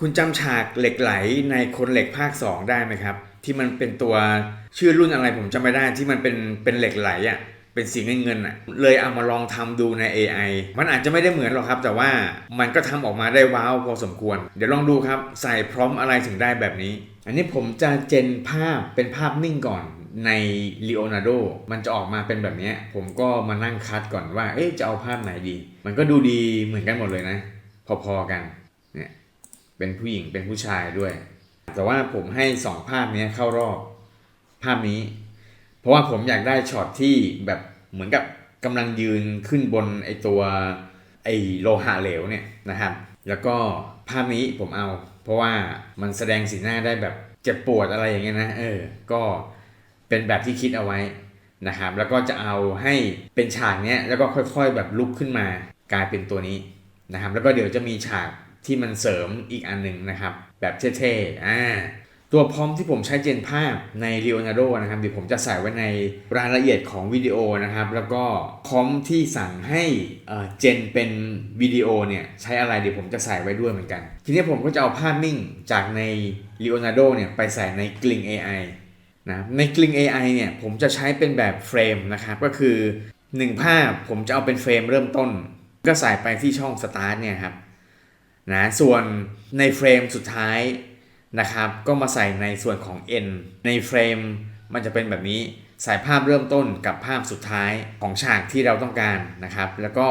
คุณจำฉากเหล็กไหลในคนเหล็กภาค 2 ได้ไหมครับ ที่มันเป็นตัวชื่อรุ่นอะไรผมจำไม่ได้ที่มันเป็นเป็นเหล็กไหลอะ่ะเป็นสีเงินเงินอะเลยเอามาลองทำดูใน AI มันอาจจะไม่ได้เหมือนหรอกครับ แต่ว่ามันก็ทำออกมาได้ว้าวพอสมควร เดี๋ยวลองดูครับ ใส่พร้อมอะไรถึงได้แบบนี้ อันนี้ผมจะเจนภาพเป็นภาพนิ่งก่อนใน Leonardo มันจะออกมาเป็นแบบนี้ ผมก็มานั่งคัดก่อนว่า เอ๊ะจะเอาภาพไหนดี มันก็ดูดีเหมือนกันหมดเลยนะ พอๆกัน เป็นผู้หญิงเป็นผู้ชายด้วย แต่ว่าผมให้สองภาพนี้เข้ารอบภาพนี้ เพราะว่าผมอยากได้ช็อตที่แบบเหมือนกับกำลังยืนขึ้นบนไอตัวไอโลหะเหลวเนี่ยนะครับ แล้วก็ภาพนี้ผมเอา เพราะว่ามันแสดงสีหน้าได้แบบเจ็บปวดอะไรอย่างเงี้ยนะเออ ก็เป็นแบบที่คิดเอาไว้นะครับแล้วก็จะเอาให้เป็นฉากเนี้ยแล้วก็ค่อยๆแบบลุกขึ้นมากลายเป็นตัวนี้นะครับแล้วก็เดี๋ยวจะมีฉาก ที่มันเสริมอีกอันหนึ่งนะครับ แบบเท่ๆอ่าตัวพร้อมที่ผมใช้เจนภาพใน Leonardo นะครับเดี๋ยวผมจะใส่ไว้ในรายละเอียดของวิดีโอนะครับ แล้วก็พร้อมที่สั่งให้เจนเป็นวิดีโอเนี่ยใช้อะไรเดี๋ยวผมจะใส่ไว้ด้วยเหมือนกัน ทีนี้ผมก็จะเอาภาพนิ่งจากใน Leonardo เนี่ยไปใส่ใน Kling AI นะใน Kling AI เนี่ยผมจะใช้เป็นแบบเฟรมนะครับก็คือ 1 ภาพผมจะเอาเป็นเฟรมเริ่มต้น ก็ใส่ไปที่ช่อง Start เนี่ยครับ นะส่วนในเฟรมสุดท้ายนะครับก็มาใส่ในส่วนของ N ในเฟรมมันจะเป็นแบบนี้ใส่ภาพเริ่มต้นกับภาพสุดท้ายของฉากที่เราต้องการนะครับ แล้วก็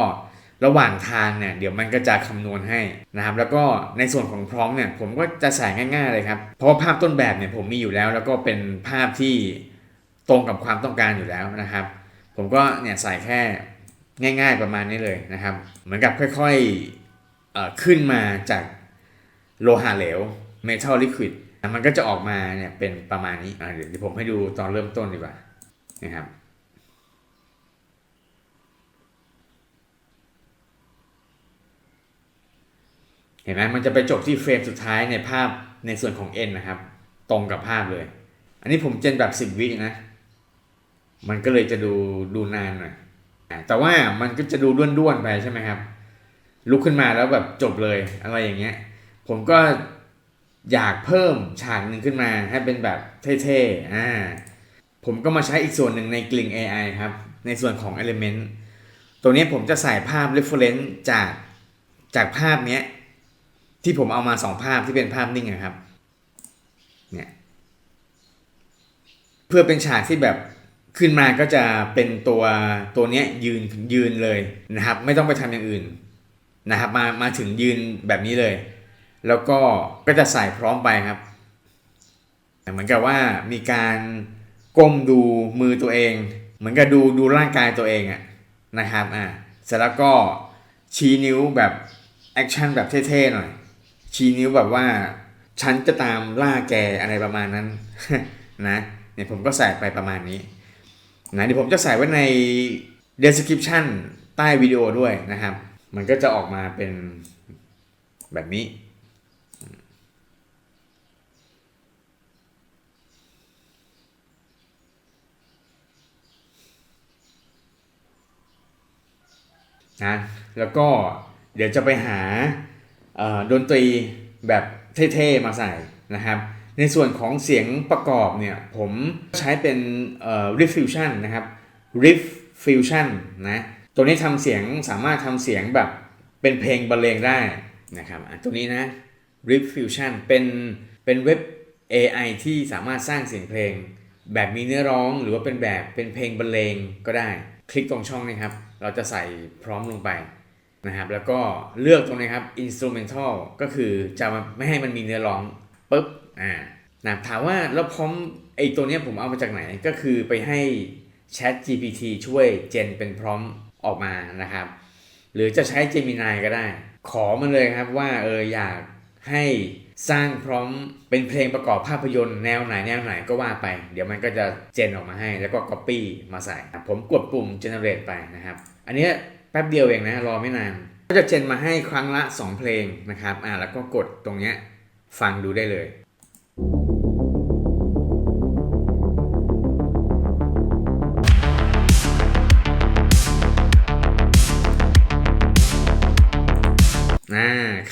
ระหว่างทางเนี่ยเดี๋ยวมันก็จะคำนวณให้นะครับ แล้วก็ในส่วนของพร้อมเนี่ยผมก็จะใส่ง่ายๆเลยครับ เพราะว่าภาพต้นแบบเนี่ยผมมีอยู่แล้ว แล้วก็เป็นภาพที่ตรงกับความต้องการอยู่แล้วนะครับ ผมก็เนี่ยใส่แค่ง่าย ๆประมาณนี้เลยนะครับ เหมือนกับค่อยๆ ขึ้นมาจากโลหะเหลว metal liquid อะมันก็จะออกมาเนี่ยเป็นประมาณนี้เดี๋ยวผมให้ดูตอนเริ่มต้นดีกว่านะครับเห็นไหมมันจะไปจบที่เฟรมสุดท้ายในภาพในส่วนของ N นะครับ ตรงกับภาพเลย อันนี้ผมเจนแบบ 10 วินะ มันก็เลยจะดูดูนานหน่อยแต่ว่ามันก็จะดูด้วนๆไปใช่ไหมครับ ลุกขึ้นมาแล้วแบบจบเลยอะไรอย่างเงี้ย ผมก็อยากเพิ่มฉากหนึ่งขึ้นมาให้เป็นแบบเท่ๆอ่าผมก็มาใช้อีกส่วนหนึ่งในกลิ่ง AI ครับ ในส่วนของ Element ตัวนี้ผมจะใส่ภาพ reference จากจากภาพเนี้ยที่ผมเอามาสองภาพที่เป็นภาพนิ่งนะครับเนี่ยเพื่อเป็นฉากที่แบบขึ้นมาก็จะเป็นตัวตัวเนี้ยยืนยืนเลยนะครับ ไม่ต้องไปทำอย่างอื่น นะครับมามาถึงยืนแบบนี้เลย แล้วก็ก็จะใส่พร้อมไปครับเหมือนกับว่ามีการก้มดูมือตัวเอง เหมือนกับดูดูร่างกายตัวเองอะนะครับอะเสร็จแล้วก็ชี้นิ้วแบบแอคชั่นแบบเท่ๆหน่อย ชี้นิ้วแบบว่าฉันจะตามล่าแกอะไรประมาณนั้นนะเนี่ยผมก็ใส่ไปประมาณนี้นะเดี๋ยวผมจะใส่ไว้ใน description ใต้วิดีโอด้วยนะครับ มันก็จะออกมาเป็นแบบนี้ นะ แล้วก็เดี๋ยวจะไปหาดนตรีแบบเท่ๆมาใส่นะครับ ในส่วนของเสียงประกอบเนี่ย ผมใช้เป็น riff fusion นะครับ riff fusion นะ ตัวนี้ทำเสียงสามารถทำเสียงแบบเป็นเพลงบรรเลงได้นะครับตัวนี้นะ riff fusion เป็นเป็นเว็บ AI ที่สามารถสร้างเสียงเพลง แบบมีเนื้อร้องหรือว่าเป็นแบบเป็นเพลงบรรเลงก็ได้ คลิกตรงช่องนี้ครับ เราจะใส่พร้อมลงไปนะครับ แล้วก็เลือกตรงนี้ครับ instrumental ก็คือจะไม่ให้มันมีเนื้อร้องปุ๊บอ่านะถามว่าแล้วพร้อมไอ้ตัวนี้ผมเอามาจากไหนก็คือไปให้ Chat GPT ช่วยเจนเป็นพร้อม ออกมานะครับ หรือจะใช้ Gemini ก็ได้ ขอมันเลยครับว่าเอออยากให้สร้างพร้อมเป็นเพลงประกอบภาพยนตร์แนวไหนแนวไหนก็ว่าไป เดี๋ยวมันก็จะเจนออกมาให้แล้วก็ Copy มาใส่ ผมกดปุ่ม Generate ไปนะครับ อันนี้แป๊บเดียวเองนะรอไม่นาน ก็จะเจนมาให้ครั้งละ 2 เพลงนะครับอ่าแล้วก็กดตรงเนี้ยฟังดูได้เลย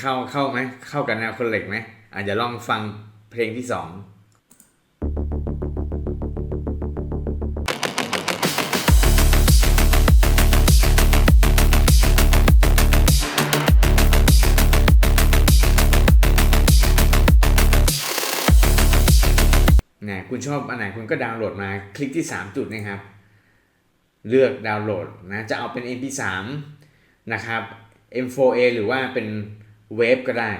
เข้าเข้าไหมเข้ากับแนวคนเหล็กไหมอาจจะลองฟังเพลงที่สองนะคุณชอบอันไหนคุณก็ดาวน์โหลดมาคลิกที่ 3 จุดนะครับ เลือกดาวน์โหลดนะจะเอาเป็น MP3 นะครับ M4A หรือว่าเป็น เวฟก็ได้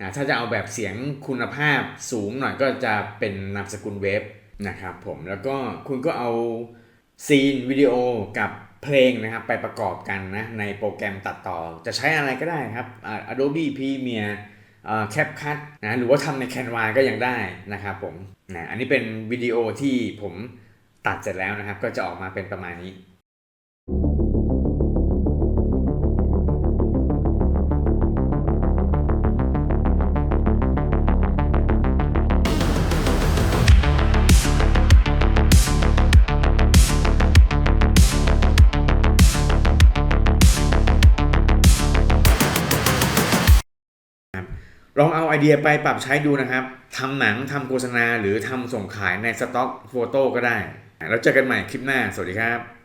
นะถ้าจะเอาแบบเสียงคุณภาพสูงหน่อยก็จะเป็นนามสกุลเวฟนะครับผมแล้วก็คุณก็เอาซีนวิดีโอกับเพลงนะครับไปประกอบกันนะในโปรแกรมตัดต่อจะใช้อะไรก็ได้ครับ Adobe Premiere แคปคัทนะหรือว่าทำใน Canva ก็ยังได้นะครับผมนะอันนี้เป็นวิดีโอที่ผมตัดเสร็จแล้วนะครับ ก็จะออกมาเป็นประมาณนี้ ลองเอาไอเดียไปปรับใช้ดูนะครับทำหนังทำโฆษณาหรือทำส่งขายในสต็อกโฟโต้ก็ได้ แล้วเจอกันใหม่คลิปหน้า สวัสดีครับ